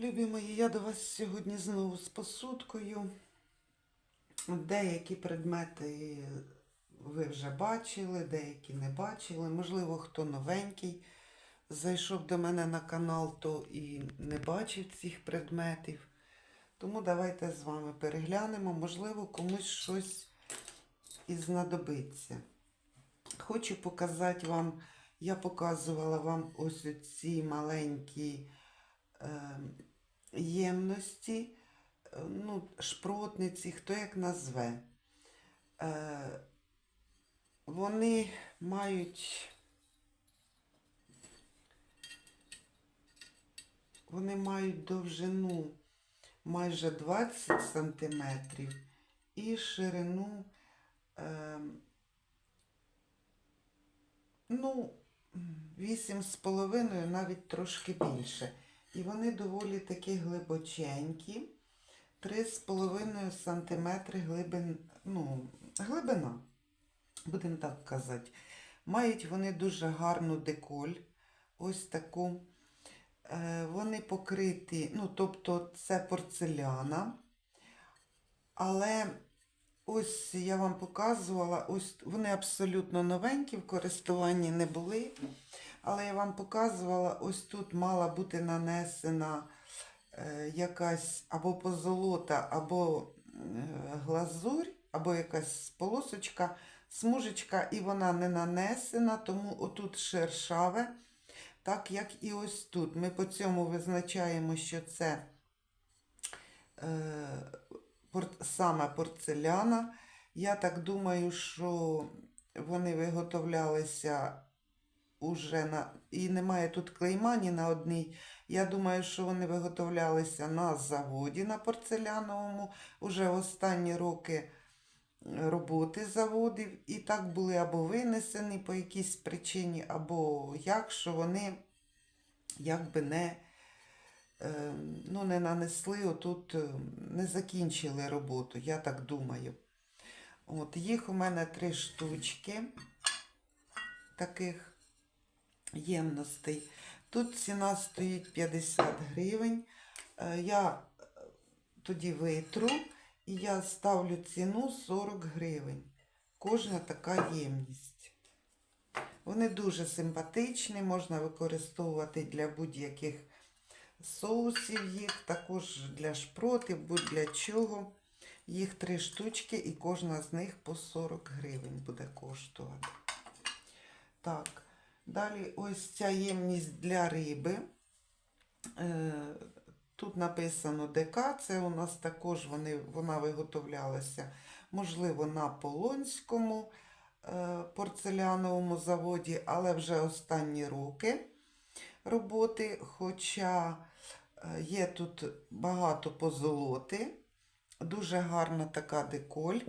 Любі мої, я до вас сьогодні знову з посудкою. Деякі предмети ви вже бачили, деякі не бачили. Можливо, хто новенький зайшов до мене на канал, то і не бачив цих предметів. Тому давайте з вами переглянемо, можливо, комусь щось і знадобиться. Хочу показати вам, я показувала вам ось ці маленькі ємності, е, ну, шпротниці, хто як назве. Е, вони мають. Вони мають довжину майже 20 сантиметрів і ширину, е, ну, 8,5, навіть трошки більше. І вони доволі такі глибоченькі. 3,5 см глибин, ну, глибина, будемо так казати. Мають вони дуже гарну деколь, ось таку. Е, Вони покриті, ну, тобто це порцеляна. Але ось я вам показувала, ось вони абсолютно новенькі, в користуванні не були. Але я вам показувала, ось тут мала бути нанесена е, якась або позолота, або е, глазурь, або якась полосочка, смужечка, і вона не нанесена, тому отут шершаве, так як і ось тут. Ми по цьому визначаємо, що це е, пор- саме порцеляна. Я так думаю, що вони виготовлялися уже на. І немає тут клейма ні на одній. Я думаю, що вони виготовлялися на заводі на порцеляновому уже останні роки роботи заводів. І так були або винесені по якійсь причині, або як, що вони якби не, е, ну, не нанесли отут, е, не закінчили роботу, я так думаю. От, їх у мене три штучки таких ємностей. Тут ціна стоїть 50 гривень. Е, Я е, тоді витру і я ставлю ціну 40 гривень. Кожна така ємність. Вони дуже симпатичні, можна використовувати для будь-яких соусів їх, також для шпротів, будь-для чого. Їх три штучки і кожна з них по 40 гривень буде коштувати. Так, далі ось ця ємність для риби. Е, Тут написано ДК, це у нас також вони, вона виготовлялася, можливо, на Полонському е, порцеляновому заводі, але вже останні роки роботи. Хоча е, є тут багато позолоти, дуже гарна така деколь.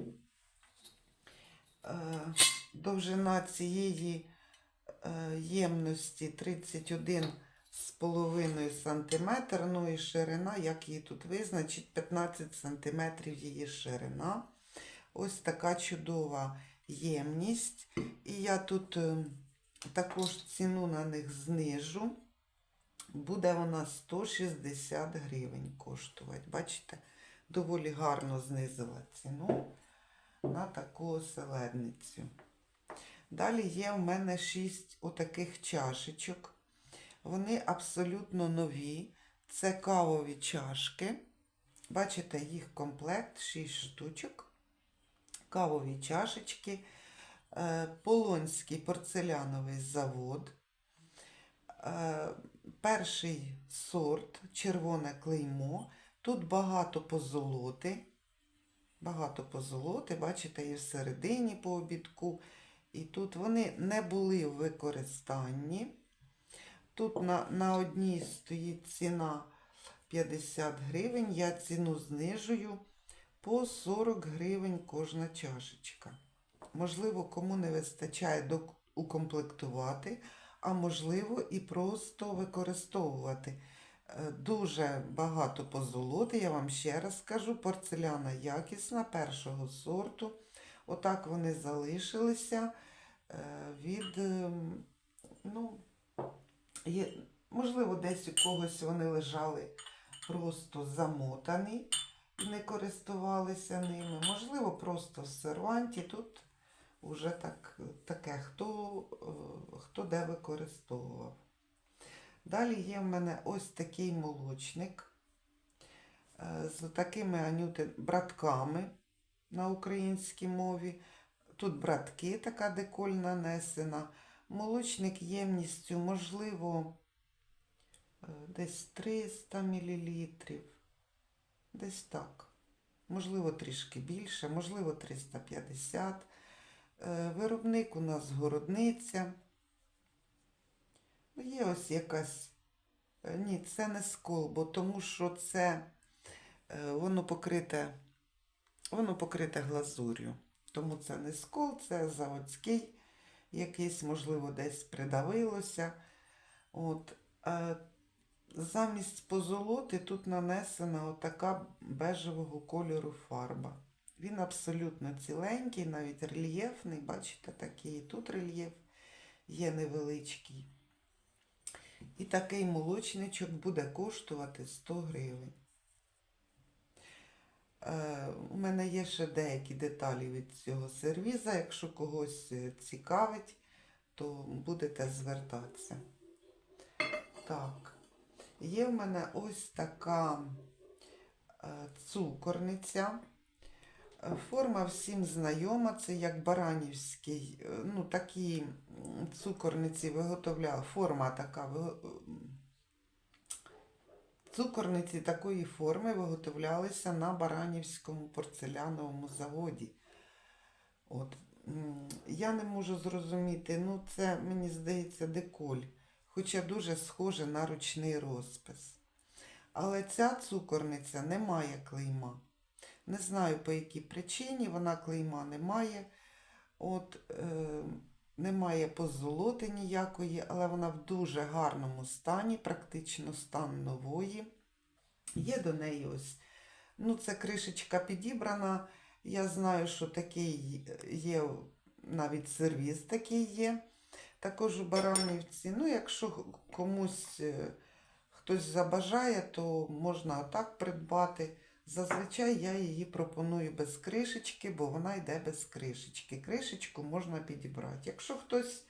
Довжина цієї ємності 31 з половиною сантиметр, ну і ширина, як її тут визначить, 15 сантиметрів її ширина. Ось така чудова ємність. І я тут е, також ціну на них знижу. Буде вона 160 гривень коштувати. Бачите, доволі гарно знизила ціну на таку оселедницю. Далі є в мене 6 отаких чашечок. Вони абсолютно нові. Це кавові чашки. Бачите, їх комплект 6 штучок. Кавові чашечки. Е, Полонський порцеляновий завод. Е, Перший сорт, червоне клеймо. Тут багато позолоти. Багато позолоти, бачите, і всередині по обідку. І тут вони не були в використанні. Тут на, на одній стоїть ціна 50 гривень. Я ціну знижую по 40 гривень кожна чашечка. Можливо, кому не вистачає укомплектувати, а можливо і просто використовувати. Е, Дуже багато позолоти, я вам ще раз скажу, порцеляна якісна першого сорту. Отак вони залишилися е, від, ем, ну, Є, можливо, десь у когось вони лежали просто замотаний і не користувалися ними. Можливо, просто в серванті. Тут уже так, таке, хто, е, хто де використовував. Далі є в мене ось такий молочник е, з такими анюти братками на українській мові. Тут братки, така деколь нанесена. Молочник ємністю, можливо, е, десь 300 мл. Десь так. Можливо, трішки більше, можливо, 350. Е, Виробник у нас городниця. Ну, Є ось якась. е, Ні, це не скол, бо тому що це воно покрите, воно покрите глазур'ю. Тому це не скол, це заводський, якийсь, можливо, десь придавилося. От, е, замість позолоти тут нанесена отака бежевого кольору фарба. Він абсолютно ціленький, навіть рельєфний, бачите, такий. Тут рельєф є невеличкий. І такий молочничок буде коштувати 100 гривень. Е, у мене є ще деякі деталі від цього сервіза. Якщо когось е, цікавить, то будете звертатися. Так, є в мене ось така е, цукорниця. Форма всім знайома, це як баранівський, ну такі цукорниці виготовляла, форма така. Цукорниці такої форми виготовлялися на Баранівському порцеляновому заводі. От. Я не можу зрозуміти, ну це, мені здається, деколь, хоча дуже схоже на ручний розпис. Але ця цукорниця не має клейма. Не знаю по якій причині вона клейма не має. От, е, немає позолоти ніякої, але вона в дуже гарному стані, практично стан нової. Є до неї ось. Ну, це кришечка підібрана. Я знаю, що такий є, навіть сервіз такий є. Також у Баранівці. Ну, якщо комусь е, хтось забажає, то можна отак придбати. Зазвичай я її пропоную без кришечки, бо вона йде без кришечки. Кришечку можна підібрати. Якщо хтось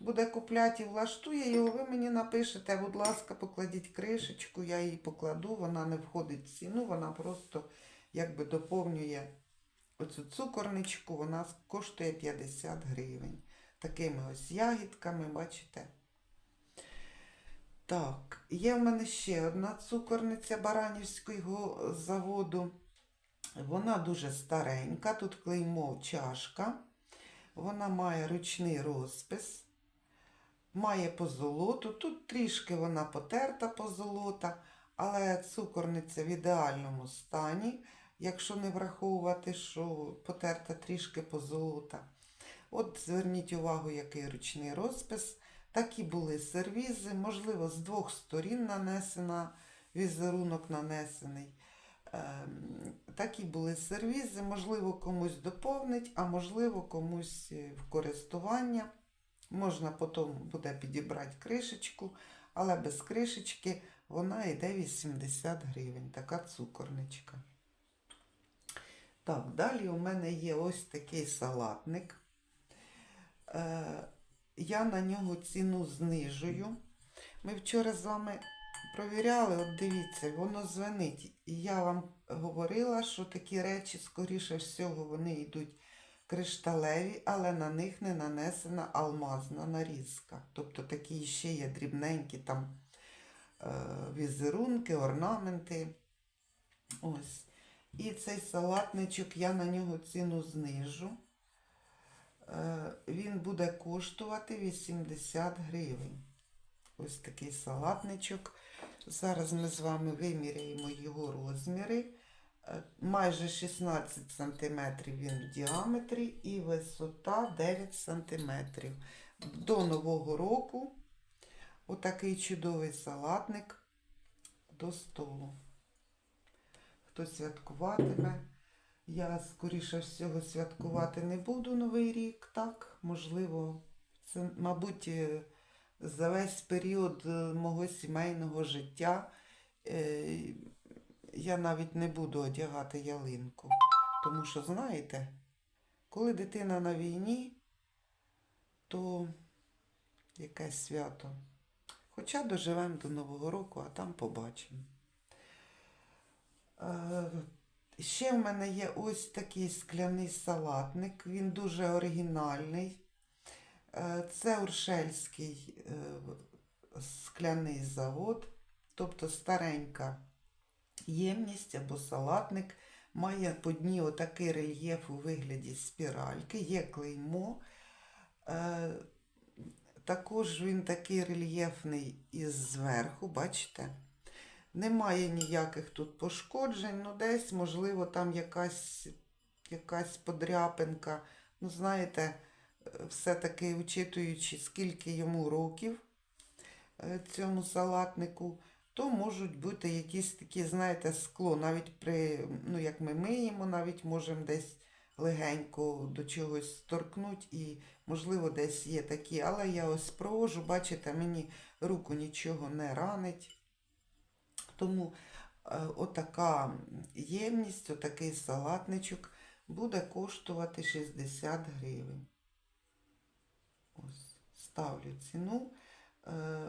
буде купляти і влаштує його, ви мені напишете, будь ласка, покладіть кришечку, я її покладу, вона не входить в ціну, вона просто якби доповнює оцю цукорничку, вона коштує 50 гривень. Такими ось ягідками, бачите. Так, є в мене ще одна цукорниця Баранівського заводу. Вона дуже старенька, тут клеймо чашка. Вона має ручний розпис, має позолоту. Тут трішки вона потерта позолота, але цукорниця в ідеальному стані, якщо не враховувати, що потерта трішки позолота. От зверніть увагу, який ручний розпис. Такі були сервізи, можливо, з двох сторін нанесена, візерунок нанесений. Ем, Такі були сервізи, можливо, комусь доповнить, а можливо, комусь е, в користування. Можна потім буде підібрати кришечку, але без кришечки вона йде 80 гривень, така цукорничка. Так, далі у мене є ось такий салатник. Я на нього ціну знижую. Ми вчора з вами провіряли, от дивіться, воно звенить. І я вам говорила, що такі речі, скоріше всього, вони йдуть кришталеві, але на них не нанесена алмазна нарізка. Тобто такі ще є дрібненькі там е, візерунки, орнаменти. Ось. І цей салатничок я на нього ціну знижу. Е, Він буде коштувати 80 гривень. Ось такий салатничок. Зараз ми з вами виміряємо його розміри. Е, Майже 16 см він в діаметрі і висота 9 см. До Нового року отакий чудовий салатник до столу. Хто святкуватиме? Я, скоріше всього, святкувати не буду Новий рік, так? Можливо, це, мабуть, е, за весь період е, мого сімейного життя е, я навіть не буду одягати ялинку. Тому що, знаєте, коли дитина на війні, то якесь свято. Хоча доживемо до Нового року, а там побачимо. Е, Ще в мене є ось такий скляний салатник. Він дуже оригінальний. Е, Це Уршельський е, скляний завод, тобто старенька ємність або салатник. Має по дні отакий рельєф у вигляді спіральки, є клеймо. Е, також він такий рельєфний із зверху, бачите? Немає ніяких тут пошкоджень, ну десь, можливо, там якась, якась подряпинка. Ну, знаєте, е, все-таки учитуючи, скільки йому років е, цьому салатнику, то можуть бути якісь такі, знаєте, скло. Навіть при, ну, як ми миємо, навіть можемо десь легенько до чогось торкнуть і, можливо, десь є такі. Але я ось провожу, бачите, мені руку нічого не ранить. Тому е, отака ємність, отакий салатничок буде коштувати 60 гривень. Ось, ставлю ціну. Е,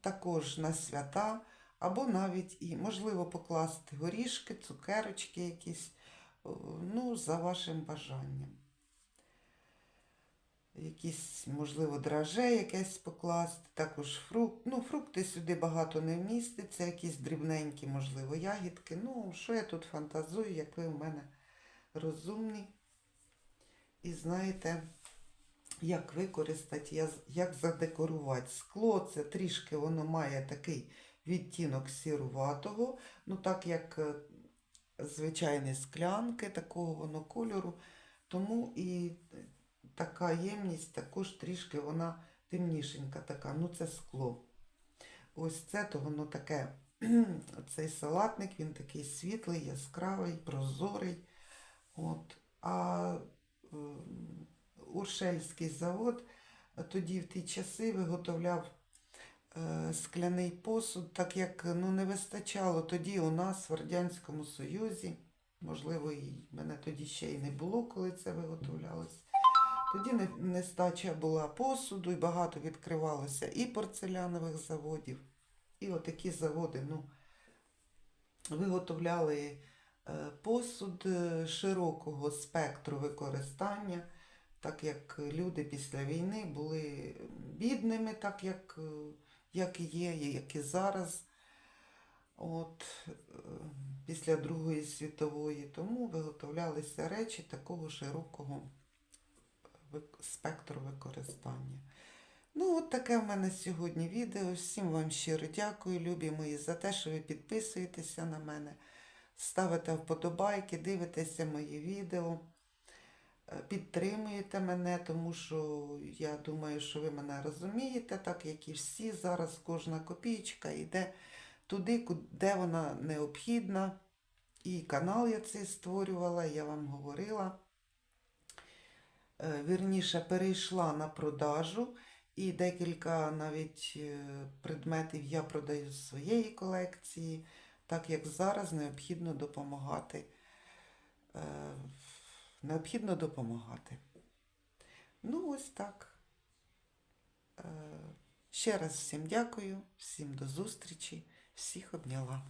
також на свята, або навіть і можливо покласти горішки, цукерочки якісь, е, ну, за вашим бажанням. Якісь, можливо, драже якесь покласти, також фрукт. Ну, фрукти сюди багато не вміститься, якісь дрібненькі, можливо, ягідки. Ну, що я тут фантазую, як ви в мене розумні. І знаєте, як використати, як задекорувати. Скло це трішки воно має такий відтінок сіруватого, ну так як е, звичайні склянки, такого воно кольору. Тому і така ємність також трішки вона темнішенька така, ну це скло. Ось це то воно таке, цей салатник, він такий світлий, яскравий, прозорий. От. А Уршельський завод тоді в ті часи виготовляв е, скляний посуд, так як ну, не вистачало тоді у нас в Радянському Союзі. Можливо, і мене тоді ще й не було, коли це виготовлялося. Тоді нестача була посуду, і багато відкривалося і порцелянових заводів. І отакі заводи ну, виготовляли е, посуд е, широкого спектру використання, так як люди після війни були бідними, так як, е, як і є, як і зараз. От, після Другої світової, тому виготовлялися речі такого широкого спектру використання. Ну, от таке в мене сьогодні відео. Всім вам щиро дякую, любі мої, за те, що ви підписуєтеся на мене, ставите вподобайки, дивитеся мої відео, е, підтримуєте мене, тому що я думаю, що ви мене розумієте, так як і всі. Зараз кожна копійка йде туди, де вона необхідна. І канал я цей створювала, я вам говорила. Е, Вірніше, перейшла на продажу, і декілька навіть е, предметів я продаю з своєї колекції, так як зараз необхідно допомагати. Е, Необхідно допомагати. Ну, ось так. Ще раз всім дякую, всім до зустрічі, всіх обняла.